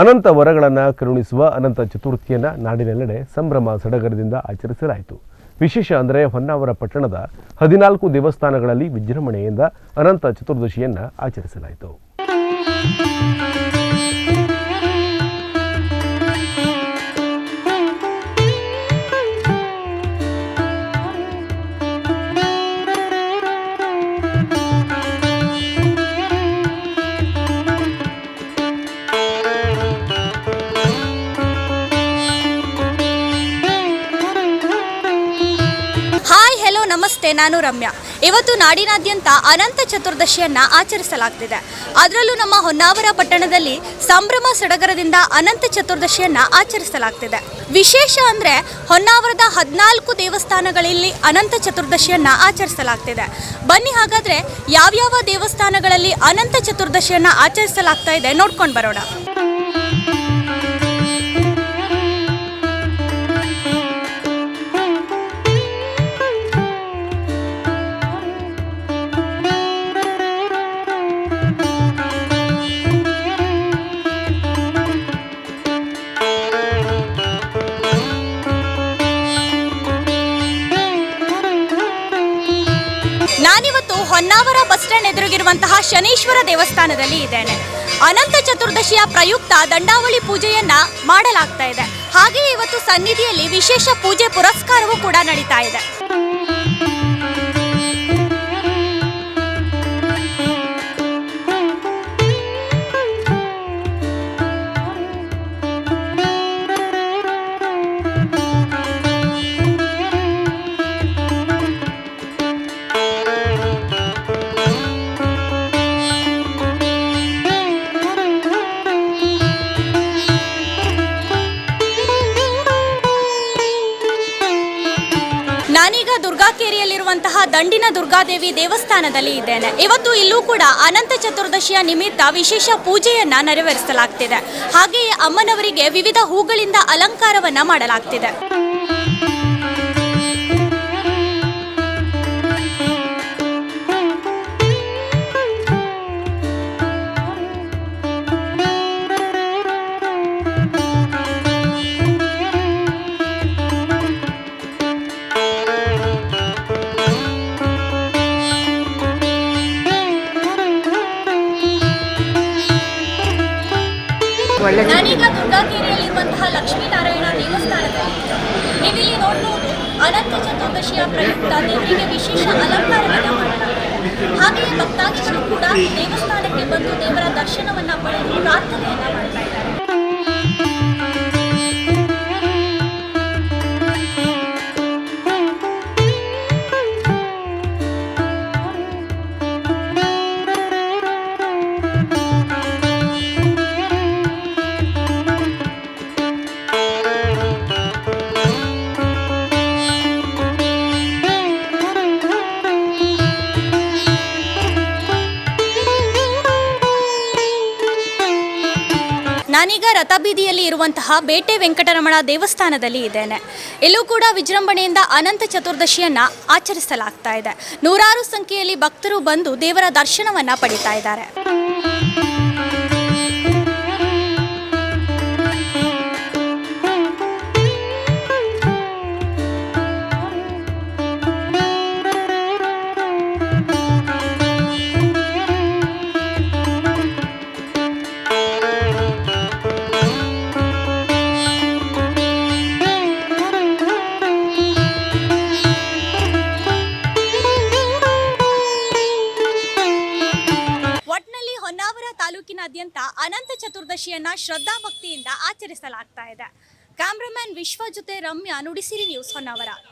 ಅನಂತ ವರಗಳನ್ನು ಕರುಣಿಸುವ ಅನಂತ ಚತುರ್ಥಿಯನ್ನು ನಾಡಿನೆಲ್ಲೆಡೆ ಸಂಭ್ರಮ ಸಡಗರದಿಂದ ಆಚರಿಸಲಾಯಿತು. ವಿಶೇಷ ಅಂದರೆ ಹೊನ್ನಾವರ ಪಟ್ಟಣದ ಹದಿನಾಲ್ಕು ದೇವಸ್ಥಾನಗಳಲ್ಲಿ ವಿಜೃಂಭಣೆಯಿಂದ ಅನಂತ ಚತುರ್ದಶಿಯನ್ನು ಆಚರಿಸಲಾಯಿತು. ನಮಸ್ತೆ ನಾನು ರಮ್ಯ. ಇವತ್ತು ನಾಡಿನಾದ್ಯಂತ ಅನಂತ ಚತುರ್ದಶಿಯನ್ನ ಆಚರಿಸಲಾಗ್ತಿದೆ. ಅದರಲ್ಲೂ ನಮ್ಮ ಹೊನ್ನಾವರ ಪಟ್ಟಣದಲ್ಲಿ ಸಂಭ್ರಮ ಸಡಗರದಿಂದ ಅನಂತ ಚತುರ್ದಶಿಯನ್ನ ಆಚರಿಸಲಾಗ್ತಿದೆ. ವಿಶೇಷ ಅಂದ್ರೆ ಹೊನ್ನಾವರದ ಹದಿನಾಲ್ಕು ದೇವಸ್ಥಾನಗಳಲ್ಲಿ ಅನಂತ ಚತುರ್ದಶಿಯನ್ನ ಆಚರಿಸಲಾಗ್ತಿದೆ. ಬನ್ನಿ ಹಾಗಾದ್ರೆ ಯಾವ್ಯಾವ ದೇವಸ್ಥಾನಗಳಲ್ಲಿ ಅನಂತ ಚತುರ್ದಶಿಯನ್ನ ಆಚರಿಸಲಾಗ್ತಾ ಇದೆ ನೋಡ್ಕೊಂಡು ಬರೋಣ. ನಾನಿವತ್ತು ಹೊನ್ನಾವರ ಬಸ್ ಸ್ಟ್ಯಾಂಡ್ ಎದುರಿಗಿರುವಂತಹ ಶನೀಶ್ವರ ದೇವಸ್ಥಾನದಲ್ಲಿ ಇದ್ದೇನೆ. ಅನಂತ ಚತುರ್ದಶಿಯ ಪ್ರಯುಕ್ತ ದಂಡಾವಳಿ ಪೂಜೆಯನ್ನ ಮಾಡಲಾಗ್ತಾ ಇದೆ. ಹಾಗೆಯೇ ಇವತ್ತು ಸನ್ನಿಧಿಯಲ್ಲಿ ವಿಶೇಷ ಪೂಜೆ ಪುರಸ್ಕಾರವೂ ಕೂಡ ನಡೀತಾ ಇದೆ. ದುರ್ಗಾಕೇರಿಯಲ್ಲಿರುವಂತಹ ದಂಡಿನ ದುರ್ಗಾದೇವಿ ದೇವಸ್ಥಾನದಲ್ಲಿ ಇದ್ದೇನೆ. ಇವತ್ತು ಇಲ್ಲೂ ಕೂಡ ಅನಂತ ಚತುರ್ದಶಿಯ ನಿಮಿತ್ತ ವಿಶೇಷ ಪೂಜೆಯನ್ನ ನೆರವೇರಿಸಲಾಗ್ತಿದೆ. ಹಾಗೆಯೇ ಅಮ್ಮನವರಿಗೆ ವಿವಿಧ ಹೂಗಳಿಂದ ಅಲಂಕಾರವನ್ನ ಮಾಡಲಾಗ್ತಿದೆ. ನಾನೀಗ ದುರ್ಗಾಕೇರಿಯಲ್ಲಿರುವಂತಹ ಲಕ್ಷ್ಮೀನಾರಾಯಣ ದೇವಸ್ಥಾನದಲ್ಲಿ ನೀವಿಲ್ಲಿ ನೋಡಬಹುದು ಅನಂತ ಚತುರ್ದಶಿಯ ಪ್ರಯುಕ್ತ ದೇವರಿಗೆ ವಿಶೇಷ ಅಲಂಕಾರವನ್ನು ಮಾಡಲಾಗಿದೆ. ಹಾಗೆಯೇ ಭಕ್ತಾದಿಗಳು ಕೂಡ ದೇವಸ್ಥಾನಕ್ಕೆ ಬಂದು ದೇವರ ದರ್ಶನವನ್ನು ಪಡೆದು ಪ್ರಾರ್ಥನೆಯನ್ನ ನಾನೀಗ ರಥಬೀದಿಯಲ್ಲಿ ಇರುವಂತಹ ಬೇಟೆ ವೆಂಕಟರಮಣ ದೇವಸ್ಥಾನದಲ್ಲಿ ಇದ್ದೇನೆ. ಎಲ್ಲೂ ಕೂಡ ವಿಜೃಂಭಣೆಯಿಂದ ಅನಂತ ಚತುರ್ದಶಿಯನ್ನ ಆಚರಿಸಲಾಗ್ತಾ ಇದೆ. ನೂರಾರು ಸಂಖ್ಯೆಯಲ್ಲಿ ಭಕ್ತರು ಬಂದು ದೇವರ ದರ್ಶನವನ್ನ ಪಡಿತಾ ಇದ್ದಾರೆ. ತಾಲೂಕಿನಾದ್ಯಂತ ಅನಂತ ಚತುರ್ದಶಿಯನ್ನ ಶ್ರದ್ಧಾ ಭಕ್ತಿಯಿಂದ ಆಚರಿಸಲಾಗ್ತಾ ಇದೆ. ಕ್ಯಾಮ್ರಾಮನ್ ವಿಶ್ವ ಜೊತೆ ರಮ್ಯಾ ನುಡಿಸಿರಿ ನ್ಯೂಸ್ ಹೊನ್ನಾವರ.